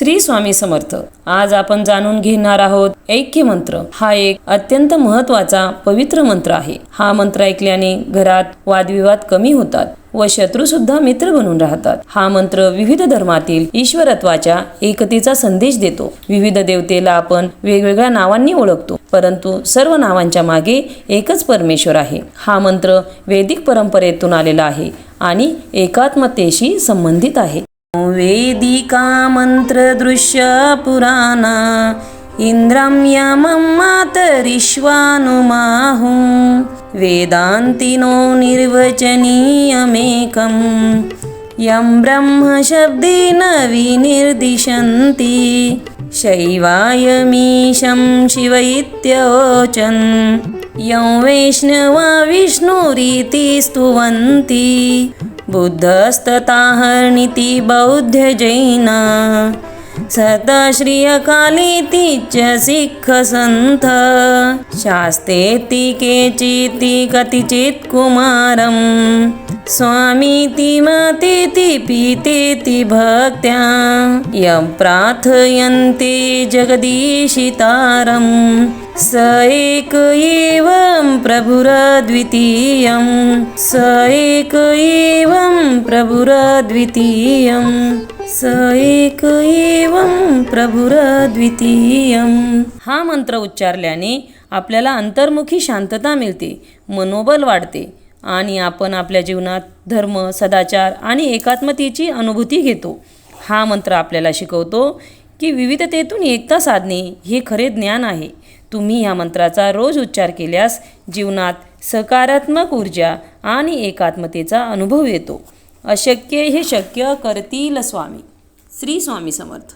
श्री स्वामी समर्थ. आज आपण जाणून घेणार आहोत ऐक्य मंत्र. हा एक अत्यंत महत्त्वाचा पवित्र मंत्र आहे. हा मंत्र ऐकल्याने घरात वादविवाद कमी होतात व शत्रू सुद्धा मित्र बनून राहतात. हा मंत्र विविध धर्मातील ईश्वरत्वाच्या एकतेचा संदेश देतो. विविध देवतेला आपण वेगवेगळ्या नावांनी ओळखतो परंतु सर्व नावांच्या मागे एकच परमेश्वर आहे. हा मंत्र वैदिक परंपरेतून आलेला आहे आणि एकात्मतेशी संबंधित आहे. वेदिका मन्त्रदृश्य पुराणा इन्द्रं यमं मातरिश्वानुमाहुं वेदान्तिनो निर्वचनीयमेकं यं ब्रह्मशब्देन विनिर्दिशन्ति। शैवायमीशं शिव इत्योचन् यं वैष्णवा विष्णुरीति स्तुवन्ति। बुद्धस्तताहर्निति बौद्धजैना सदा श्रियकालीति च सिक्खसन्थ शास्तेति केचिति कतिचित् स्वामी ती माते ती पीते ती भक्त्या यं प्रार्थयन्ते जगदीशितारं स एक एवं प्रभुरद्वितीयं स एक एवं प्रभुरद्वितीयं स एक एवं प्रभुरद्वितीयं। हा मंत्र उच्चारल्याने आपल्याला अंतर्मुखी शांतता मिळते मनोबल वाढते आणि आपण आपल्या जीवनात धर्म सदाचार आणि एकात्मतेची अनुभूती घेतो. हा मंत्र आपल्याला शिकवतो की विविधतेतून एकता साधणे हे खरे ज्ञान आहे. तुम्ही या मंत्राचा रोज उच्चार केल्यास जीवनात सकारात्मक ऊर्जा आणि एकात्मतेचा अनुभव येतो. अशक्य हे शक्य करतील स्वामी. श्री स्वामी समर्थ.